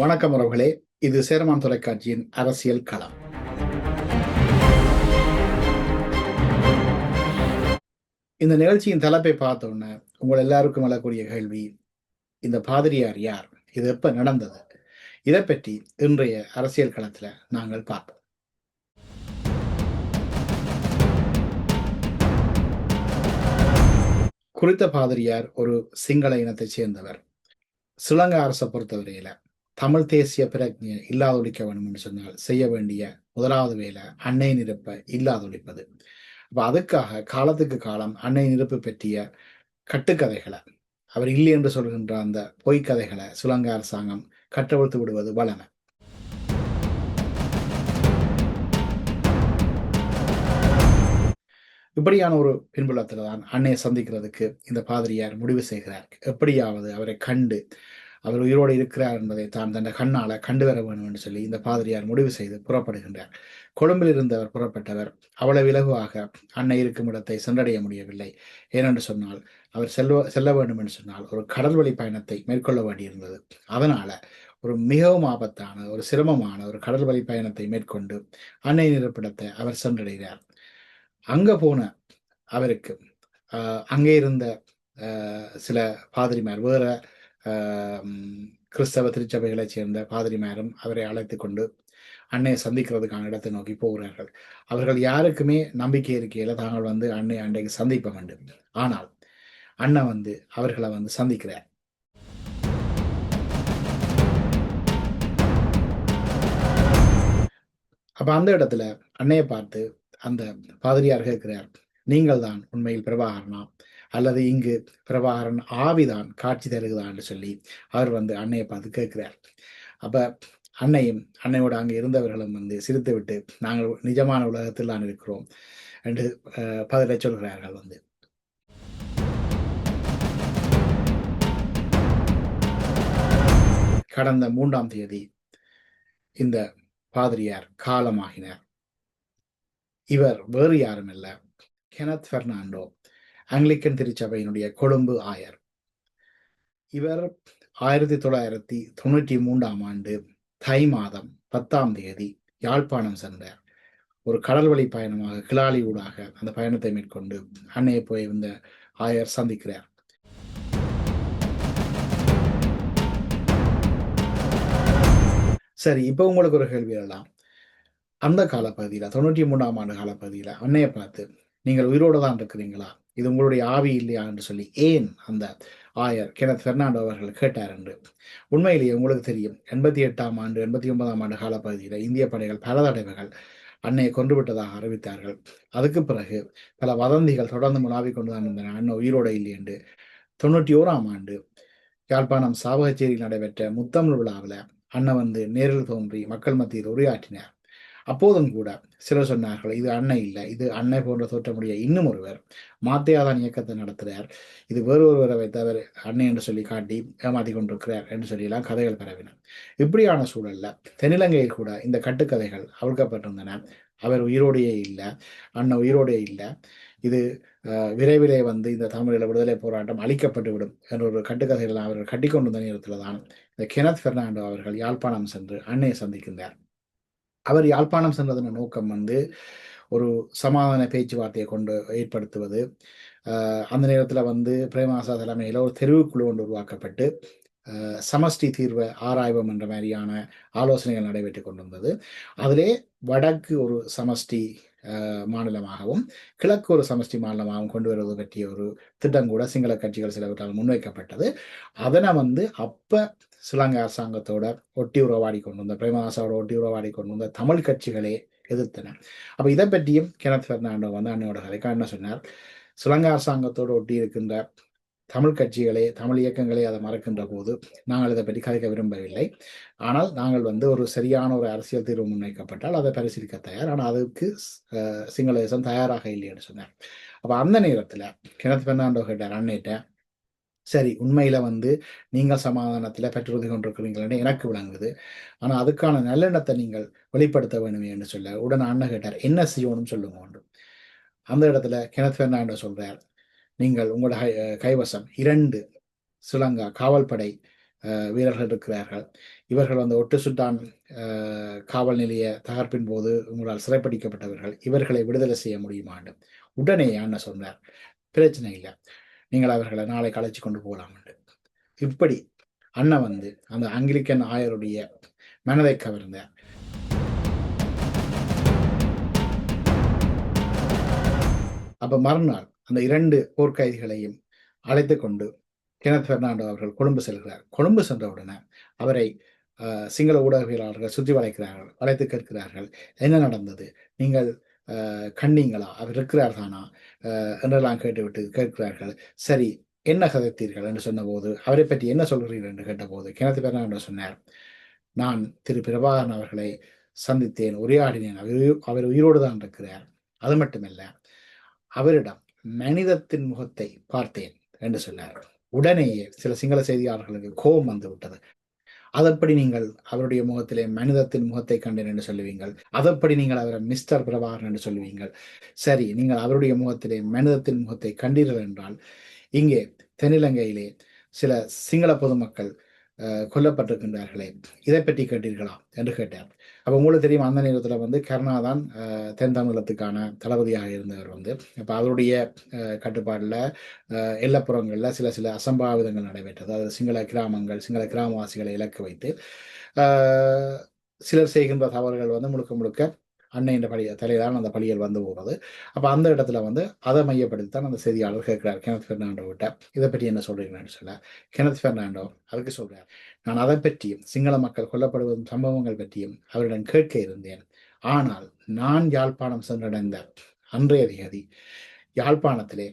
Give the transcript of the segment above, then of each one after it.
வணக்கம் உறவுகளே. இது சேரமான் தொலைக்காட்சியின் அரசியல் களம். இந்த நிகழ்ச்சியின் தலைப்பை பார்த்த உடனே உங்கள் எல்லாருக்கும் எழக்கூடிய கேள்வி இந்த பாதிரியார் யார்? இது எப்ப நடந்தது? இதை பற்றி இன்றைய அரசியல் களத்துல நாங்கள் பார்ப்போம். குறித்த பாதிரியார் ஒரு சிங்கள இனத்தைச் சேர்ந்தவர். ஸ்ரீலங்கா அரசை பொறுத்தவரையில தமிழ் தேசிய பிரஜையை இல்லாதொழிக்க வேண்டும் என்று சொன்னால் செய்ய வேண்டிய முதலாவது வேலை அன்னை நிரப்ப இல்லாதொழிப்பது. அப்போ அதுக்காக காலத்துக்கு காலம் அன்னை நிரப்பு பற்றிய கட்டுக்கதைகளை அவர் இல்லை என்று சொல்கின்ற அந்த பொய்க்கதைகளை சுலங்க அரசாங்கம் கட்டவிழ்த்து விடுவது வளமை இப்படியான ஒரு பின்புலத்தில் தான் அன்னையை சந்திக்கிறதுக்கு இந்த பாதிரியார் முடிவு செய்கிறார். எப்படியாவது அவரை கண்டு அவர் உயிரோடு இருக்கிறார் என்பதை தான் தன் கண்ணால கண்டு வர வேண்டும் என்று சொல்லி இந்த பாதிரியார் முடிவு செய்து புறப்படுகின்றார். கொழும்பில் இருந்தவர் புறப்பட்டவர். அவ்வளவு இலகுவாக அன்னை இருக்கும் இடத்தை சென்றடைய முடியவில்லை. ஏனென்று சொன்னால் அவர் செல்வ செல்ல வேண்டும் என்று சொன்னால் ஒரு கடல் வழி பயணத்தை மேற்கொள்ள வேண்டியிருந்தது. அதனால ஒரு மிகவும் ஆபத்தான ஒரு சிரமமான ஒரு கடல் வழி பயணத்தை மேற்கொண்டு அன்னை நிரப்பிடத்தை அவர் சென்றடைகிறார். அங்க போன அவருக்கு அங்கே இருந்த சில பாதிரிமார் வேற கிறிஸ்தவ திருச்சபைகளைச் சேர்ந்த பாதிரிமாரும் அவரை அழைத்து கொண்டு அன்னையை சந்திக்கிறதுக்கான இடத்தை நோக்கி போகிறார்கள். அவர்கள் யாருக்குமே நம்பிக்கை இருக்கையில தாங்கள் வந்து அன்னை அன்றைக்கு சந்திப்ப வேண்டும். ஆனால் அண்ணன் வந்து அவர்களை வந்து சந்திக்கிறார். அப்ப அந்த இடத்துல அன்னையை பார்த்து அந்த பாதிரியார் இருக்கிறார் நீங்கள் தான் உண்மையில் பிரபாகரனா? அல்லது இங்கு பிரபாகரன் ஆவிதான் காட்சி தருகிறான்னு சொல்லி அவர் வந்து அன்னையை பார்த்து கேட்கிறார். அப்ப அன்னையும் அன்னையோட அங்கே இருந்தவர்களும் வந்து சிரித்து விட்டு நாங்கள் நிஜமான உலகத்தில் தான் இருக்கிறோம் என்று பதிலை சொல்கிறார்கள் வந்து. கடந்த மூன்றாம் தேதி இந்த பாதிரியார் காலமாகினார். இவர் வேறு யாரும் இல்லை கெனத் பெர்னாண்டோ ஆங்கிலிக்கன் திருச்சபையினுடைய கொழும்பு ஆயர். இவர் ஆயிரத்தி தொள்ளாயிரத்தி தொண்ணூற்றி மூன்றாம் ஆண்டு தை மாதம் பத்தாம் தேதி யாழ்ப்பாணம் சென்றார். ஒரு கடல் வழி பயணமாக கிளாலி ஊடாக அந்த பயணத்தை மேற்கொண்டு அன்னையை போய் இந்த ஆயர் சந்திக்கிறார். சரி இப்போ உங்களுக்கு ஒரு கேள்வி எல்லாம் அந்த காலப்பகுதியில் தொண்ணூற்றி மூணாம் ஆண்டு காலப்பகுதியில் அன்னையை பார்த்து நீங்கள் உயிரோடு தான் இருக்கிறீங்களா? இது உங்களுடைய ஆவி இல்லையா என்று சொல்லி ஏன் அந்த ஆயர் கெனத் பெர்னாண்டோ அவர்கள் கேட்டார் என்று. உண்மையிலேயே உங்களுக்கு தெரியும் எண்பத்தி எட்டாம் ஆண்டு எண்பத்தி ஒன்பதாம் ஆண்டு காலப்பகுதியில் இந்திய படைகள் பல தடவைகள் அன்னையை கொண்டு விட்டதாக அறிவித்தார்கள். அதுக்கு பிறகு பல வதந்திகள் தொடர்ந்து முனாவி கொண்டுதான் இருந்தன. அண்ணன் உயிரோடு இல்லை என்று. தொண்ணூற்றி ஓராம் ஆண்டு யாழ்ப்பாணம் சாவகச்சேரியில் நடைபெற்ற முத்தமிழ் விழாவில் அண்ணன் வந்து நேரில் தோன்றி மக்கள் மத்தியில் உரையாற்றினார். அப்போதும் கூட சிலர் சொன்னார்கள் இது அன்னை இல்லை இது அன்னை போன்ற தோற்றமுடைய இன்னும் ஒருவர் மாத்தையாதான் இயக்கத்தை நடத்துகிறார் இது வேறு ஒருவரை வைத்தவர் அன்னை என்று சொல்லி காட்டி ஏமாத்தி கொண்டிருக்கிறார் என்று சொல்லியெல்லாம் கதைகள் பரவின. இப்படியான சூழல்ல தென்னிலங்கையில் கூட இந்த கட்டுக்கதைகள் அவிழ்க்கப்பட்டிருந்தன. அவர் உயிரோடையே இல்லை அண்ணன் உயிரோடையே இல்லை. இது விரைவிலே வந்து இந்த தமிழீழ விடுதலை போராட்டம் அழிக்கப்பட்டு விடும் என்ற ஒரு கட்டுக்கதைகள் அவர்கள் கட்டிக்கொண்டிருந்த நேரத்தில் தான் இந்த கெனத் பெர்னாண்டோ அவர்கள் யாழ்ப்பாணம் சென்று அன்னையை சந்திக்கின்றார். அவர் யாழ்ப்பாணம் சென்றதன் நோக்கம் வந்து ஒரு சமாதான பேச்சுவார்த்தையை கொண்டு ஏற்படுத்துவது. அந்த நேரத்தில் வந்து பிரேமாசா தலைமையில் ஒரு தெருவுக்குழு ஒன்று உருவாக்கப்பட்டு சமஷ்டி தீர்வை ஆராய்வம் என்ற மாதிரியான ஆலோசனைகள் நடைபெற்று கொண்டிருந்தது. அதிலே வடக்கு ஒரு சமஷ்டி மாநிலமாகவும் கிழக்கு ஒரு சமஷ்டி மாநிலமாகவும் கொண்டு வருவது பற்றிய ஒரு திட்டம் கூட சிங்கள கட்சிகள் சிலவற்றால் முன்வைக்கப்பட்டது. அதனை வந்து அப்ப ஸ்ரீலங்கா அரசாங்கத்தோட ஒட்டி உறவாடி கொண்டு வந்த பிரேமதாசாவோட ஒட்டி உறவாடி கொண்டு வந்த தமிழ் கட்சிகளே எதிர்த்தன அப்ப இதை பற்றியும் கெனத் பெர்னாண்டோ வந்து அன்னையோட கதைக்கா என்ன சொன்னார்? ஸ்ரீலங்கா அரசாங்கத்தோடு ஒட்டி இருக்கின்ற தமிழ் கட்சிகளே தமிழ் இயக்கங்களே அதை மறக்கின்ற போது நாங்கள் இதை பற்றி கதைக்க விரும்பவில்லை. ஆனால் நாங்கள் வந்து ஒரு சரியான ஒரு அரசியல் தீர்வு முன்வைக்கப்பட்டால் அதை பரிசீலிக்க தயார். ஆனால் அதுக்கு சிங்கள தேசம் தயாராக இல்லை என்று சொன்னார். அப்போ அந்த நேரத்தில் கிணத்து பெர்னாண்டோ கேட்டார் அன்னைட்ட சரி உண்மையில வந்து நீங்கள் சமாதானத்தில் பெற்றுறுதி கொண்டிருக்கிறீங்களே எனக்கு விளங்குது. ஆனால் அதுக்கான நல்லெண்ணத்தை நீங்கள் வெளிப்படுத்த வேணுமே என்று சொல்ல உடனே அண்ணன் கேட்டார். என்ன செய்யணும்னு சொல்லுங்க அந்த இடத்துல கெனத் பெர்னாண்டோ சொல்றார் நீங்கள் உங்களோட கைவசம் இரண்டு சுலங்கா காவல்படை வீரர்கள் இருக்கிறார்கள். இவர்கள் வந்து ஒட்டு சுட்டான் காவல் நிலைய தகர்ப்பின் போது உங்களால் சிறைப்பிடிக்கப்பட்டவர்கள். இவர்களை விடுதலை செய்ய முடியுமாண்டு உடனே அண்ணன் சொன்னார் பிரச்சனை இல்லை. நீங்கள் அவர்களை நாளை கலைச்சு கொண்டு போகலாம் இப்படி அண்ணன் வந்து அந்த ஆங்கிலிக்கன் ஆயருடைய மனதை கவர்ந்தார். அப்ப மறுநாள் அந்த இரண்டு போர்க்கைதிகளையும் அழைத்து கொண்டு கெனத் பெர்னாண்டோ அவர்கள் கொழும்பு செல்கிறார். கொழும்பு சென்றவுடனே அவரை சிங்கள ஊடகவியலாளர்கள் சுற்றி வளைக்கிறார்கள் வளைத்து கேட்கிறார்கள். என்ன நடந்தது? நீங்கள் கண்ணிங்களா? அவர் இருக்கிறார் தானா என்றெல்லாம் கேட்டுவிட்டு கேட்கிறார்கள். சரி என்ன கதைத்தீர்கள்? என்று சொன்னபோது அவரை பற்றி என்ன சொல்கிறீர்கள் என்று கேட்டபோது கிணத்து பெர்னாண்டோ சொன்னார் நான் திரு. பிரபாகரன் அவர்களை சந்தித்தேன் உரையாடினேன். அவர் அவர் உயிரோடு தான் இருக்கிறார். அது மட்டுமல்ல அவரிடம் மனிதத்தின் முகத்தை பார்த்தேன் என்று சொன்னார். உடனேயே சில சிங்கள செய்தியாளர்களுக்கு கோபம் வந்துவிட்டது. அதன்படி நீங்கள் அவருடைய முகத்திலே மனிதத்தின் முகத்தை கண்டேன் என்று சொல்லுவீங்கள். அதன்படி நீங்கள் அவரை மிஸ்டர் பிரபாகரன் என்று சொல்லுவீங்கள். சரி நீங்கள் அவருடைய முகத்திலே மனிதத்தின் முகத்தை கண்டீர்கள் என்றால் இங்கே தென்னிலங்கையிலே சில சிங்கள பொதுமக்கள் கொல்லப்பட்டிருக்கின்றார்களே. இதை பற்றி கேட்டீர்களா? என்று கேட்டார். அப்போ உங்களுக்கு தெரியும் அந்த நேரத்தில் வந்து கருணா தான் தென் தமிழகத்துக்கான தளபதியாக இருந்தவர் வந்து. இப்போ அவருடைய கட்டுப்பாடில் எல்லப்புறங்களில் சில சில அசம்பாவிதங்கள் நடைபெற்றது. அதாவது சிங்கள கிராமங்கள் சிங்கள கிராமவாசிகளை இலக்கு வைத்து சிலர் செய்கின்ற தவறுகள் வந்து முழுக்க முழுக்க அன்னை என்ற பழி அந்த பழியல் வந்து போகிறது அப்போ அந்த இடத்துல வந்து அதை மையப்படுத்தி தான் அந்த செய்தியாளர் கேட்கிறார். கெனத் பெர்னாண்டோ விட்ட இதை பற்றி என்ன சொல்றீங்கன்னு சொல்ல கெனத் பெர்னாண்டோ அதுக்கு சொல்கிறார் நான் அதை பற்றியும் சிங்கள மக்கள் கொல்லப்படுவதும் சம்பவங்கள் பற்றியும் அவரிடம் கேட்க இருந்தேன். ஆனால் நான் யாழ்ப்பாணம் சென்றடைந்த அன்றைய தேதி யாழ்ப்பாணத்திலே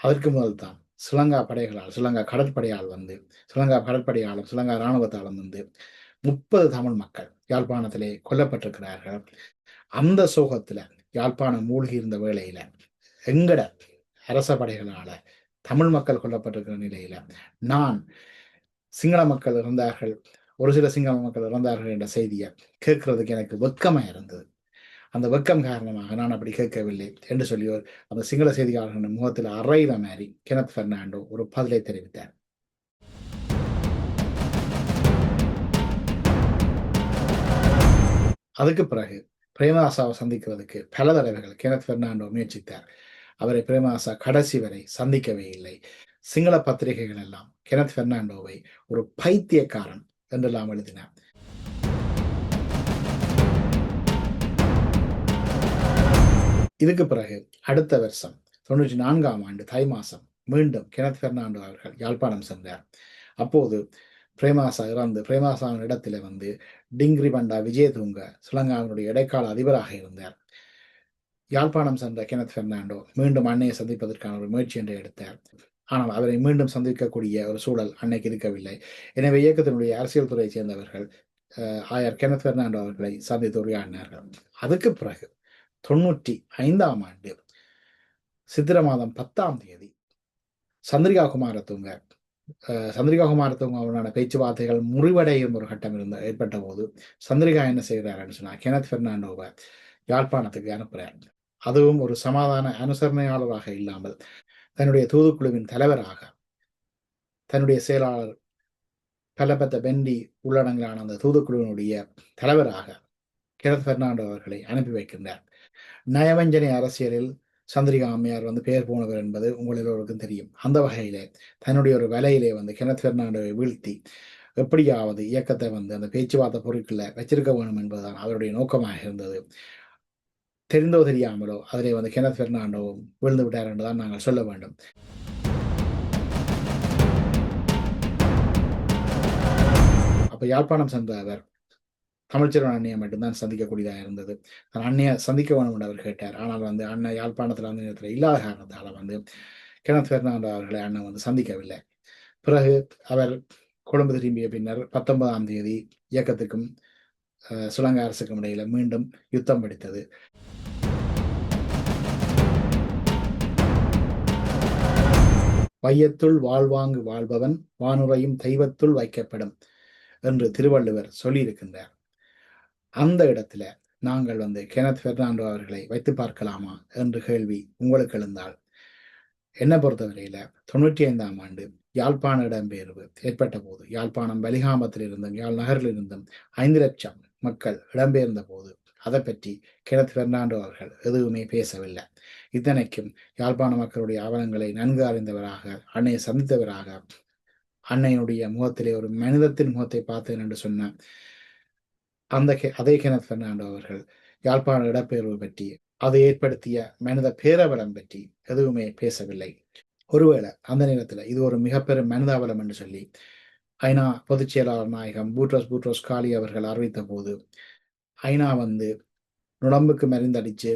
அதற்கு முதல் தான் ஸ்ரீலங்கா படைகளால் ஸ்ரீலங்கா கடற்படையால் வந்து ஸ்ரீலங்கா கடற்படையாலும் ஸ்ரீலங்கா இராணுவத்தாலும் வந்து முப்பது தமிழ் மக்கள் யாழ்ப்பாணத்திலே கொல்லப்பட்டிருக்கிறார்கள். அந்த சோகத்துல யாழ்ப்பாணம் மூழ்கி இருந்த வேளையில எங்கட அரச படைகளால தமிழ் மக்கள் கொல்லப்பட்டிருக்கிற நிலையில நான் சிங்கள மக்கள் இருந்தார்கள் ஒரு சில சிங்கள மக்கள் இறந்தார்கள் என்ற செய்தியை கேட்கறதுக்கு எனக்கு வெக்கமா இருந்தது. அந்த வெக்கம் காரணமாக நான் அப்படி கேட்கவில்லை என்று சொல்லி அந்த சிங்கள செய்தியாளர்களின் முகத்தில் அறையில மாதிரி கெனத் பெர்னாண்டோ ஒரு பதிலை தெரிவித்தார். அதுக்கு பிறகு பிரேமதாசாவை சந்திக்கிறதுக்கு பல தடவைகள் கெனத் பெர்னாண்டோ முயற்சித்தார். அவரை பிரேமதாசா கடைசி வரை சந்திக்கவே இல்லை. சிங்கள பத்திரிகைகள் எல்லாம் கெனத் பெர்னாண்டோவை ஒரு பைத்தியக்காரன் என்றெல்லாம் எழுதினார் இதுக்கு பிறகு அடுத்த வருஷம் தொண்ணூற்றி நான்காம் ஆண்டு தை மாசம் மீண்டும் கெனத் பெர்னாண்டோ அவர்கள் யாழ்ப்பாணம் சென்றார். அப்போது பிரேமாசா இறந்து பிரேமாசாவின் இடத்துல வந்து டிங்கிரி பண்டா விஜயதுங்க ஸ்ரீலங்காவினுடைய இடைக்கால அதிபராக இருந்தார். யாழ்ப்பாணம் சென்ற கெனத் பெர்னாண்டோ மீண்டும் அன்னையை சந்திப்பதற்கான ஒரு முயற்சி என்று எடுத்தார். ஆனால் அவரை மீண்டும் சந்திக்கக்கூடிய ஒரு சூழல் அன்னைக்கு இருக்கவில்லை. எனவே இயக்கத்தினுடைய அரசியல் துறையை சேர்ந்தவர்கள் ஆயர் கெனத் பெர்னாண்டோ அவர்களை சந்தித்து உரையாடினார்கள். அதுக்கு பிறகு தொண்ணூற்றி ஐந்தாம் ஆண்டு சித்திர மாதம் பத்தாம் தேதி சந்திரிகா குமாரத்துங்க சந்திரிகா குமாரத்துவங்க பேச்சுவார்த்தைகள் முறிவடையும் ஒரு கட்டம் இருந்த ஏற்பட்ட போது சந்திரிகா என்ன செய்கிறாருன்னு சொன்னா கெனத் பெர்னாண்டோவை யாழ்ப்பாணத்துக்கு அனுப்புறார். அதுவும் ஒரு சமாதான அனுசரணையாளராக இல்லாமல் தன்னுடைய தூதுக்குழுவின் தலைவராக தன்னுடைய செயலாளர் பலபத்த பெண்டி உள்ளடங்கலான அந்த தூதுக்குழுவினுடைய தலைவராக கெனத் பெர்னாண்டோ அவர்களை அனுப்பி வைக்கின்றார். நயவஞ்சனை அரசியலில் சந்திரிகா அம்மையார் வந்து பெயர் போனவர் என்பது உங்கள் எல்லோருக்கும் தெரியும். அந்த வகையிலே தன்னுடைய ஒரு வேலையிலே வந்து கெனத் பெர்னாண்டோவை வீழ்த்தி எப்படியாவது இயக்கத்தை வந்து அந்த பேச்சுவார்த்தை பொருட்களை வச்சிருக்க வேணும் என்பதுதான் அவருடைய நோக்கமாக இருந்தது. தெரிந்தோ தெரியாமலோ அதிலே வந்து கெனத் பெர்னாண்டோவும் விழுந்து விட்டார் என்றுதான் நாங்கள் சொல்ல வேண்டும். அப்போ யாழ்ப்பாணம் சென்ற அவர் தமிழ்ச்செல்வன் அண்ணியை மட்டும்தான் சந்திக்கக்கூடியதாக இருந்தது. தன் அண்ணியை சந்திக்க வேணும் என்று அவர் கேட்டார். ஆனால் வந்து அண்ணன் யாழ்ப்பாணத்தில் அந்த நேரத்தில் இல்லாத காரணத்தால் வந்து கிணத் பெர்னாண்டோ அவர்களை அண்ணன் வந்து சந்திக்கவில்லை. பிறகு அவர் கொழும்பு திரும்பிய பின்னர் பத்தொன்பதாம் தேதி இயக்கத்துக்கும் சுலங்க அரசுக்கும் இடையில மீண்டும் யுத்தம் வெடித்தது. வையத்துள் வாழ்வாங்கு வாழ்பவன் வானுரையும் தெய்வத்துள் வைக்கப்படும் என்று திருவள்ளுவர் சொல்லியிருக்கின்றார். அந்த இடத்துல நாங்கள் வந்து கெனத் பெர்னாண்டோ அவர்களை வைத்து பார்க்கலாமா என்று கேள்வி உங்களுக்கு எழுந்தால் என்னை பொறுத்தவரையில தொண்ணூற்றி ஐந்தாம் ஆண்டு யாழ்ப்பாண இடம்பெயர்வு ஏற்பட்ட போது யாழ்ப்பாணம் வலிகாமத்தில் இருந்தும் யாழ் நகரில் இருந்தும் ஐந்து லட்சம் மக்கள் இடம்பெயர்ந்த போது அதை பற்றி கெனத் பெர்னாண்டோ அவர்கள் எதுவுமே பேசவில்லை. இத்தனைக்கும் யாழ்ப்பாண மக்களுடைய ஆவணங்களை நன்கு அறிந்தவராக அன்னையை சந்தித்தவராக அன்னையினுடைய முகத்திலே ஒரு மனிதத்தின் முகத்தை பார்த்தேன் என்று சொன்ன அந்த அதே கிணத் பெர்னாண்டோ அவர்கள் யாழ்ப்பாண இடப்பெயர்வு பற்றி அதை ஏற்படுத்திய மனித பேரவலம் பற்றி எதுவுமே பேசவில்லை. ஒருவேளை அந்த நேரத்தில் இது ஒரு மிகப்பெரும் பெரும் மனிதாவலம் என்று சொல்லி ஐநா பொதுச் செயலாளர் நாயகம் பூட்ரோஸ் பூட்ரோஸ் காலி அவர்கள் அறிவித்த போது ஐநா வந்து நுடம்புக்கு மருந்தடிச்சு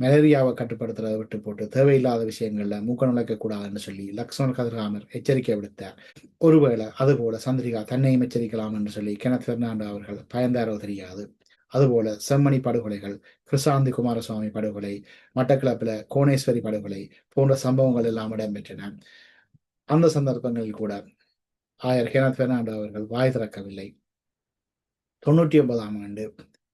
மலேரியாவை கட்டுப்படுத்துறதை விட்டு போட்டு தேவையில்லாத விஷயங்கள்ல மூக்க நுழைக்கக்கூடாதுன்னு சொல்லி லக்ஷ்மண் கதிர்காமர் எச்சரிக்கை விடுத்தார். ஒருவேளை அதுபோல சந்திரிகா தன்னையும் எச்சரிக்கலாம் என்று சொல்லி கெனத் பெர்னாண்டோ அவர்கள் பயந்தாரோ தெரியாது. அதுபோல செம்மணி படுகொலைகள் கிருஷாந்தி குமாரசுவாமி படுகொலை மட்டக்கிளப்பில் கோணேஸ்வரி படுகொலை போன்ற சம்பவங்கள் எல்லாம் இடம்பெற்றன. அந்த சந்தர்ப்பங்களில் கூட ஆயர் ஹேனத் பெர்னாண்டோ அவர்கள் வாய் திறக்கவில்லை. தொண்ணூற்றி ஒன்பதாம் ஆண்டு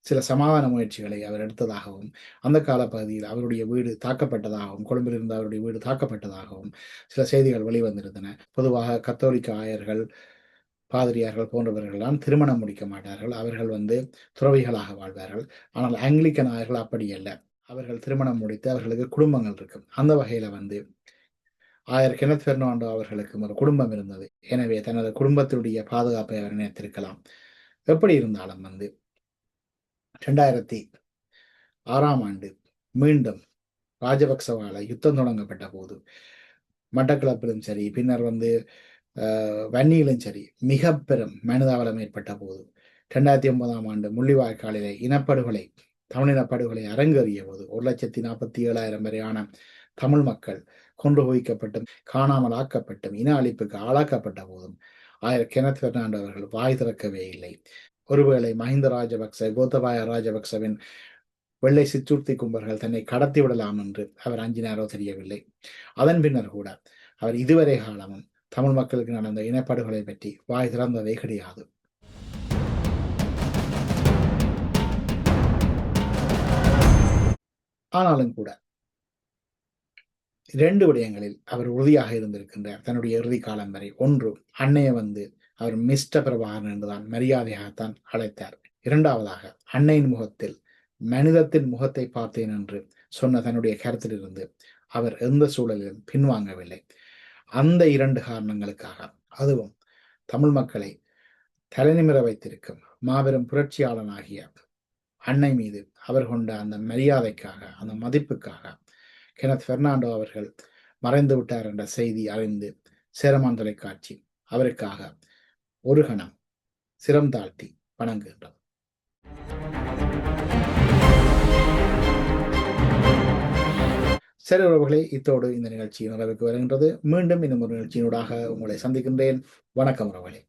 சில சமாதான முயற்சிகளை அவர் எடுத்ததாகவும் அந்த கால பகுதியில் அவருடைய வீடு தாக்கப்பட்டதாகவும் கொழும்பில் இருந்த அவருடைய வீடு தாக்கப்பட்டதாகவும் சில செய்திகள் வெளிவந்திருந்தன. பொதுவாக கத்தோலிக்க ஆயர்கள் பாதிரியார்கள் போன்றவர்கள்லாம் திருமணம் முடிக்க மாட்டார்கள். அவர்கள் வந்து துறவிகளாக வாழ்வார்கள். ஆனால் ஆங்கிலிக்கன் ஆயர்கள் அப்படி அல்ல. அவர்கள் திருமணம் முடித்து அவர்களுக்கு குடும்பங்கள் இருக்கும். அந்த வகையில் வந்து ஆயர் கெனத் பெர்னாண்டோ அவர்களுக்கு ஒரு குடும்பம் இருந்தது. எனவே தனது குடும்பத்தினுடைய பாதுகாப்பை அவர் நினைத்திருக்கலாம். எப்படி இருந்தாலும் வந்து ரெண்டாயிரத்தி ஆறாம் ஆண்டு மீண்டும் ராஜபக்சவால யுத்தம் தொடங்கப்பட்ட போது மட்டக்களப்பிலும் சரி பின்னர் வந்து வன்னியிலும் சரி மிக பெரும் மனிதாவலம் ஏற்பட்ட போது ரெண்டாயிரத்தி ஒன்பதாம் ஆண்டு முள்ளிவாய்க்காலிலே இனப்படுகொலை தமிழினப்படுகொலை அரங்கேறிய போது ஒரு லட்சத்தி நாற்பத்தி ஏழாயிரம் வரையான தமிழ் மக்கள் கொண்டு குவிக்கப்பட்டும் காணாமல் ஆக்கப்பட்டும் இன அழிப்புக்கு ஆளாக்கப்பட்ட போதும் ஆயிரம் கெனத் பெர்னாண்டோ அவர்கள் வாய் திறக்கவே இல்லை. ஒருவேளை மஹிந்த ராஜபக்ச கோத்தபாய ராஜபக்சவின் வெள்ளை சிற்றுர்த்தி கும்பர்கள் தன்னை கடத்தி விடலாம் என்று அவர் அஞ்சினாரோ தெரியவில்லை. அதன் பின்னர் கூட அவர் இதுவரை காலமும் தமிழ் மக்களுக்கு நடந்த இனப்படுகொலை பற்றி வாய் திறந்ததே கிடையாது. ஆனாலும் கூட இரண்டு விடயங்களில் அவர் உறுதியாக இருந்திருக்கின்றார். தன்னுடைய இறுதி காலம் வரை. ஒன்று அன்னையை வந்து அவர் மிஸ்ட பிரபாகரன் என்றுதான் மரியாதையாகத்தான் அழைத்தார். இரண்டாவதாக அன்னையின் முகத்தில் மனிதத்தின் முகத்தை பார்த்தேன் என்று சொன்ன தன்னுடைய கருத்திலிருந்து அவர் எந்த சூழலிலும் பின்வாங்கவில்லை. அந்த இரண்டு காரணங்களுக்காக அதுவும் தமிழ் மக்களை தலைநிமிர வைத்திருக்கும் மாபெரும் புரட்சியாளனாகிய அன்னை மீது அவர் கொண்ட அந்த மரியாதைக்காக அந்த மதிப்புக்காக கெனத் பெர்னாண்டோ அவர்கள் மறைந்து விட்டார் என்ற செய்தி அறிந்து சேரமான் தொலைக்காட்சி அவருக்காக ஒரு கணம் சிரம் தாழ்த்தி வணங்குகின்றோம். சரி உறவுகளே இத்தோடு இந்த நிகழ்ச்சி நிறைவுக்கு வருகின்றது. மீண்டும் இந்த ஒரு நிகழ்ச்சியினூடாக உங்களை சந்திக்கின்றேன். வணக்கம் உறவுகளே.